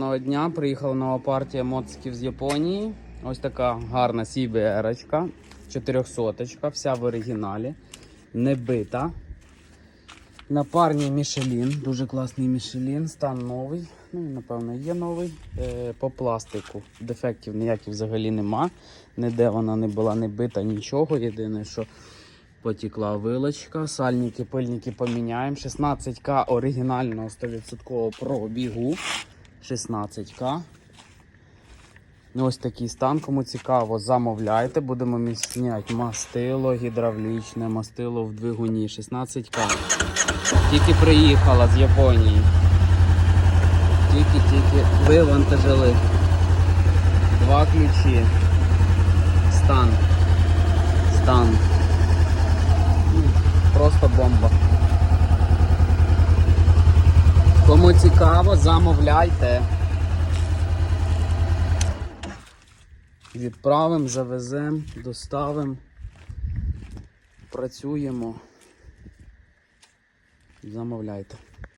Одного дня приїхала нова партія моциків з Японії. Ось така гарна CBR, 400 вся в оригіналі, не бита. Напарні Мішелін, дуже класний Мішелін, стан новий. Ну, напевно, є новий. Е, по пластику. Дефектів ніяких взагалі нема. Ніде вона не була не бита, нічого. Єдине, що потекла вилочка. Сальники, пильники поміняємо. 16К оригінального 100% пробігу. 16К. Ну, Ось такий стан, кому цікаво, замовляйте. Будемо міцняти мастило, гідравлічне, мастило в двигуні 16К. Тільки приїхала з Японії. Тільки-тільки вивантажили. Два ключі. Стан. Стан. Просто бомба. Кому цікаво, замовляйте. Відправимо, завеземо, доставимо. Працюємо. Замовляйте.